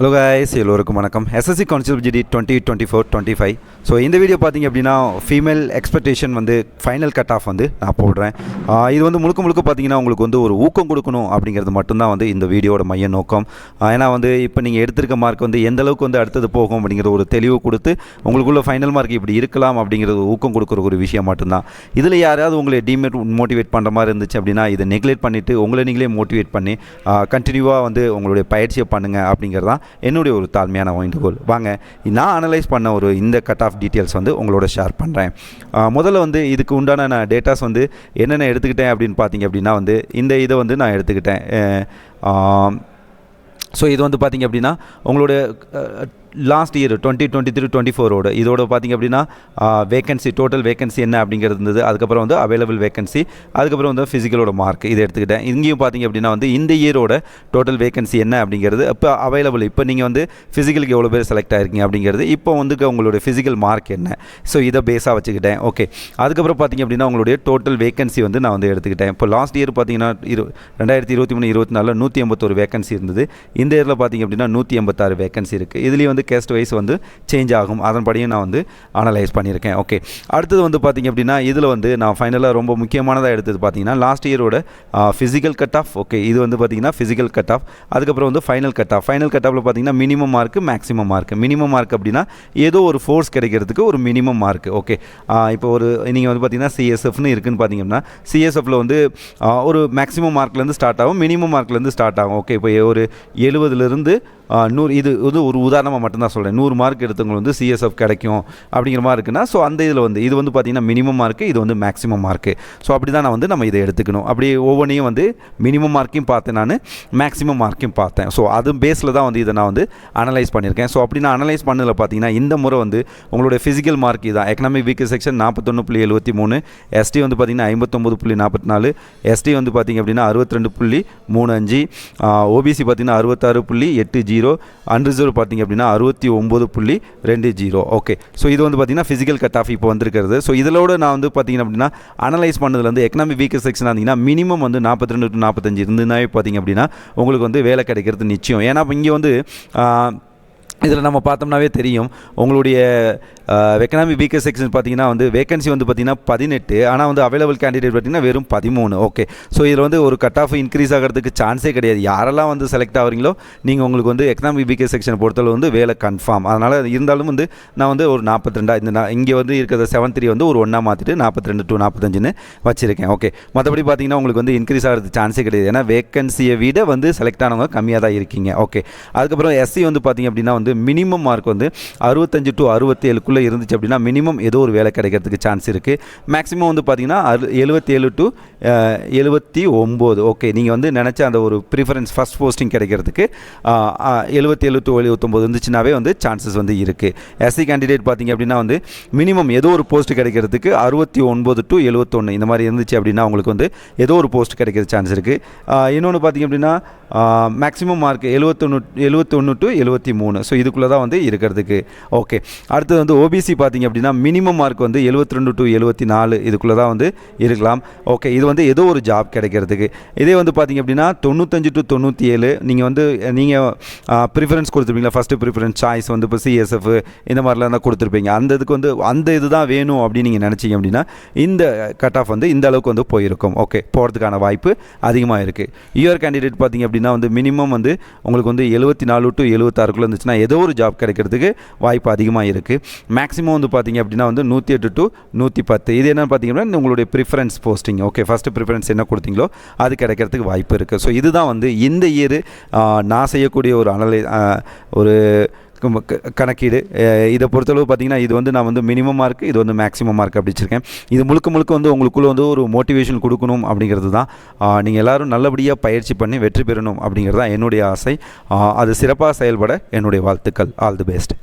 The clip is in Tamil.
Hello guys. எல்லோருக்கும் வணக்கம். SSC council GD twenty twenty four twenty five so இந்த வீடியோ பார்த்தீங்க அப்படின்னா ஃபீமேல் எக்ஸ்பெக்டேஷன் வந்து ஃபைனல் கட் ஆஃப் வந்து நான் போடுறேன். இது வந்து முழுக்க முழுக்க பார்த்தீங்கன்னா உங்களுக்கு வந்து ஒரு ஊக்கம் கொடுக்கணும் அப்படிங்கிறது மட்டும்தான் வந்து இந்த வீடியோட மைய நோக்கம். ஏன்னா வந்து இப்போ நீங்கள் எடுத்திருக்க மார்க் வந்து எந்த அளவுக்கு வந்து அடுத்தது போகும் அப்படிங்கிற ஒரு தெளிவு கொடுத்து உங்களுக்குள்ள ஃபைனல் மார்க் இப்படி இருக்கலாம் அப்படிங்கிறது ஊக்கம் கொடுக்குற ஒரு விஷயம் மட்டும்தான். இதில் யாராவது உங்களை டீமேட் மோட்டிவேட் பண்ணுற மாதிரி இருந்துச்சு அப்படின்னா இதை நெக்லெக்ட் பண்ணிவிட்டு உங்களை நீங்களே மோட்டிவேட் பண்ணி கண்டினியூவாக வந்து உங்களுடைய பயிற்சியை பண்ணுங்கள் அப்படிங்கிறது தான் என்னுடைய ஒரு தாழ்மையான வேண்டுகோள் வாங்க நான் அனலைஸ் பண்ண ஒரு இந்த கட் ஆஃப் டீட்டெயில்ஸ் வந்து உங்களோட ஷேர் பண்ணுறேன் முதல்ல வந்து இதுக்கு உண்டான நான் டேட்டாஸ் வந்து என்னென்ன எடுத்துக்கிட்டேன் அப்படின்னு பார்த்தீங்க அப்படின்னா வந்து இந்த இதை வந்து நான் எடுத்துக்கிட்டேன். ஸோ இது வந்து பார்த்தீங்க அப்படின்னா உங்களோட last year twenty twenty three twenty ஃபோரோட இதோட பார்த்தீங்க அப்படின்னா வேகன்சி டோட்டல் வேகன்சி என்ன அப்படிங்கிறது இருந்தது. அதுக்கப்புறம் வந்து அவைலபிள் வேகன்சி அதுக்கப்புறம் வந்து ஃபிசிக்கலோட மார்க் இதை எடுத்துக்கிட்டேன். இங்கேயும் பார்த்தீங்க அப்படின்னா வந்து இந்த இயரோட டோட்டல் வேகன்சி என்ன அப்படிங்கிறது இப்போ அவைலபிள் இப்போ நீங்கள் வந்து ஃபிசிக்கலுக்கு எவ்வளோ பேர் செலக்ட் ஆகிருக்கீங்க அப்படிங்கிறது இப்போ வந்து உங்களுடைய ஃபிசிக்கல் மார்க் என்ன? ஸோ இதை பேஸாக வச்சுக்கிட்டேன். ஓகே அதுக்கப்புறம் பார்த்தீங்க அப்படின்னா உங்களுடைய டோட்டல் வேகன்சி வந்து நான் வந்து எடுத்துக்கிட்டேன். இப்போ லாஸ்ட் இயர் பார்த்தீங்கன்னா இரு ரெண்டாயிரத்தி இருபத்தி மூணு இருபத்தி நாலில் நூற்றி ஐம்பத்தோரு வேகன்சி இருந்தது. இந்த இயரில் பார்த்தீங்க அப்படின்னா நூற்றி ஐம்பத்தாறு வேகன்சி இருக்குது இதுலேயும் வந்து கேஸ்ட் வைஸ் வந்து சேஞ்ச் ஆகும். அதன்படியும் நான் வந்து அனலைஸ் பண்ணியிருக்கேன். ஓகே அடுத்தது வந்து பார்த்தீங்க அப்படின்னா இதில் வந்து நான் ஃபைனலாக ரொம்ப முக்கியமானதாக எடுத்தது பார்த்தீங்கன்னா லாஸ்ட் இயரோட ஃபிசிக்கல் கட் ஆஃப் ஓகே இது வந்து பார்த்தீங்கன்னா ஃபிசிக்கல் கட் ஆஃப் அதுக்கப்புறம் வந்து final cut off final cut ஆஃபில் பார்த்தீங்கன்னா minimum mark maximum mark minimum mark அப்படின்னா ஏதோ ஒரு ஃபோர்ஸ் கிடைக்கிறதுக்கு ஒரு மினிமம் மார்க் ஓகே இப்போ ஒரு நீங்கள் வந்து பார்த்தீங்கன்னா சிஎஸ்எஃப்னு இருக்குன்னு பார்த்தீங்க அப்படின்னா சிஎஸ்எஃப்பில் வந்து ஒரு மேக்ஸிமம் மார்க்லேருந்து ஸ்டார்ட் ஆகும். மினிமம் மார்க்லேருந்து ஸ்டார்ட் ஆகும். ஓகே இப்போ ஒரு எழுபதுலேருந்து நூறு இது வந்து ஒரு உதாரணமாக மட்டும்தான் சொல்கிறேன் நூறு மார்க் எடுத்தவங்களுக்கு வந்து சிஎஸ்எஃப் கிடைக்கும் அப்படிங்கிற மாதிரி இருக்குன்னா ஸோ அந்த இதில் வந்து இது வந்து பார்த்தீங்கன்னா மினிமம் மார்க்கு இது வந்து மேக்ஸிமம் மார்க்கு ஸோ அப்படி தான் நான் வந்து நம்ம இதை எடுத்துக்கணும். அப்படி ஒவ்வொன்றையும் வந்து மினிமம் மார்க்கையும் பார்த்தேன் நான் மேக்ஸிமம் மார்க்கையும் பார்த்தேன். ஸோ அது பேஸில் தான் வந்து இதை நான் வந்து அனலைஸ் பண்ணியிருக்கேன். ஸோ அப்படி நான் அனலைஸ் பண்ணதில் பார்த்தீங்கன்னா இந்த முறை வந்து உங்களுடைய ஃபிசிக்கல் மார்க் இதான் எக்கனாமிக் வீக் செக்ஷன் நாற்பத்தொன்று புள்ளி எழுபத்தி மூணு எஸ்டி வந்து பார்த்தீங்கன்னா ஐம்பத்தொம்பது புள்ளி நாற்பத்தி நாலு எஸ்டி வந்து பார்த்தீங்க அப்படின்னா அறுபத்திரெண்டு புள்ளி மூணு அஞ்சு ஓபிசி பார்த்தீங்கன்னா அறுபத்தாறு புள்ளி எட்டு ஜீரோ ஜீரோ அன்ரிசர்வ் பார்த்தீங்க அப்படின்னா அறுபத்தி ஒம்பது புள்ளி ரெண்டு ஜீரோ ஓகே ஸோ இது வந்து பார்த்தீங்கன்னா ஃபிசிக்கல் கட் ஆஃப் இப்போ வந்திருக்கிறது. ஸோ இதோட நான் வந்து பார்த்தீங்க அப்படின்னா அனலைஸ் பண்ணதுலேருந்து எக்கனாமிக் வீக்கர் செக்ஷன் இருந்தீங்கன்னா மினிமம் வந்து நாற்பத்தி ரெண்டு டு நாற்பத்தஞ்சு இருந்துனாவே பார்த்தீங்க அப்படின்னா உங்களுக்கு வந்து வேலை கிடைக்கிறது நிச்சயம். ஏன்னா இப்போ இங்கே வந்து இதில் நம்ம பார்த்தோம்னாவே தெரியும். உங்களுடைய எக்கனாமி வீக்கர் செக்ஷன் பார்த்தீங்கன்னா வந்து வேகன்சி வந்து பார்த்தீங்கன்னா பதினெட்டு ஆனால் வந்து அவைலபிள் கேண்டிடேட் பார்த்தீங்கன்னா வெறும் பதிமூணு. ஓகே ஸோ இதில் வந்து ஒரு கட் ஆஃப் இன்க்ரீஸ் ஆகிறதுக்கு சான்ஸே கிடையாது. யாரெல்லாம் வந்து செலக்ட் ஆகிறீங்களோ நீங்கள் உங்களுக்கு வந்து எக்கனாமிக் வீக்கர் செக்ஷன் பொறுத்தளவு வந்து வேலை கன்ஃபார்ம் அதனால் இருந்தாலும் வந்து நான் வந்து ஒரு நாற்பத்தி ரெண்டா இந்த நான் இங்கே வந்து இருக்கிற செவன் த்ரீ வந்து ஒரு ஒன்றா மாற்றிட்டு நாற்பத்தி ரெண்டு டு நாற்பத்தஞ்சுன்னு வச்சுருக்கேன். ஓகே மற்றபடி பார்த்தீங்கன்னா உங்களுக்கு வந்து இன்க்ரீஸ் ஆகிறதுக்கு சான்ஸே கிடையாது. ஏன்னா வேகன்சியை விட வந்து செலக்ட் ஆனவங்க கம்மியாக தான் இருக்கீங்க. ஓகே அதுக்கப்புறம் எஸ்சி வந்து பார்த்தீங்க அப்படின்னா வந்து மினிமம் மார்க் வந்து அறுபத்தஞ்சு டு அறுபத்தேழுக்குள்ளே இருந்துச்சு அப்படின்னா மினிமம் ஏதோ ஒரு வேலை கிடைக்கிறதுக்கு சான்ஸ் இருக்குது மேக்ஸிமம் வந்து பார்த்தீங்கன்னா அறு எழுபத்தேழு டு எழுபத்தி ஒம்பது ஓகே நீங்கள் வந்து நினச்ச அந்த ஒரு ப்ரிஃபரன்ஸ் ஃபஸ்ட் போஸ்டிங் கிடைக்கிறதுக்கு எழுபத்தேழு டு எழுபத்தொம்போது இருந்துச்சுனாவே வந்து சான்சஸ் வந்து இருக்குது எஸ்சி கேண்டிடேட் பார்த்தீங்க அப்படின்னா வந்து மினிமம் ஏதோ ஒரு போஸ்ட் கிடைக்கிறதுக்கு அறுபத்தி ஒன்பது டு எழுபத்தொன்று இந்த மாதிரி இருந்துச்சு அப்படின்னா உங்களுக்கு வந்து ஏதோ ஒரு போஸ்ட் கிடைக்கிற சான்ஸ் இருக்குது இன்னொன்று பார்த்தீங்க அப்படின்னா மேக்ஸிமம் மார்க் எழுபத்தொன்று எழுபத்தொன்று டு எழுபத்தி மூணு ஸோ இதுக்குள்ளே தான் வந்து இருக்கிறதுக்கு. ஓகே அடுத்தது வந்து ஓபிசி பார்த்தீங்க அப்படின்னா மினிமம் மார்க் வந்து எழுபத்தி ரெண்டு டு எழுபத்தி நாலு இதுக்குள்ளே தான் வந்து இருக்கலாம். ஓகே இது வந்து ஏதோ ஒரு ஜாப் கிடைக்கிறதுக்கு. இதே வந்து பார்த்தீங்க அப்படின்னா தொண்ணூத்தஞ்சு டு தொண்ணூற்றி ஏழு நீங்கள் வந்து நீங்கள் ப்ரிஃபரன்ஸ் கொடுத்துருப்பீங்களா? ஃபஸ்ட்டு ப்ரிஃபரன்ஸ் சாய்ஸ் வந்து இப்போ சிஎஸ்எஃப் இந்த மாதிரிலாம் தான் கொடுத்துருப்பீங்க. அந்த இதுக்கு வந்து அந்த இதுதான் வேணும் அப்படின்னு நீங்கள் நினச்சிங்க அப்படின்னா இந்த கட் ஆஃப் வந்து இந்த அளவுக்கு வந்து போயிருக்கும். ஓகே போகிறதுக்கான வாய்ப்பு அதிகமாக இருக்குது இயர் கேண்டிடேட் பார்த்தீங்க அப்படின்னா வந்து மினிமம் வந்து உங்களுக்கு வந்து எழுபத்தி நாலு டு எழுபத்தாறுக்குள்ளே இருந்துச்சுன்னா ஏதோ ஒரு ஜாப் கிடைக்கிறதுக்கு வாய்ப்பு அதிகமாக இருக்குது மேக்ஸிமம் வந்து பார்த்திங்க அப்படின்னா வந்து நூற்றி எட்டு டு நூற்றி பத்து இது என்ன பார்த்தீங்கன்னா அப்படின்னா உங்களுடைய preference posting okay first preference என்ன கொடுத்தீங்களோ அது கிடைக்கிறதுக்கு வாய்ப்பு இருக்குது ஸோ இதுதான் வந்து இந்த இயர் நான் செய்யக்கூடிய ஒரு அனலை ஒரு கணக்கீடு. இதை பொறுத்தளவு பார்த்தீங்கன்னா இது வந்து நான் வந்து மினிமம் மார்க் இது வந்து மேக்ஸிமம் மார்க் அப்படி வச்சிருக்கேன். இது முழுக்க முழுக்க வந்து உங்களுக்குள்ள வந்து ஒரு மோட்டிவேஷன் கொடுக்கணும் அப்படிங்கிறது தான். நீங்கள் எல்லாரும் நல்லபடியாக பயிற்சி பண்ணி வெற்றி பெறணும் அப்படிங்கிறது தான் என்னுடைய ஆசை. அது சிறப்பாக செயல்பட என்னுடைய வாழ்த்துக்கள். All the best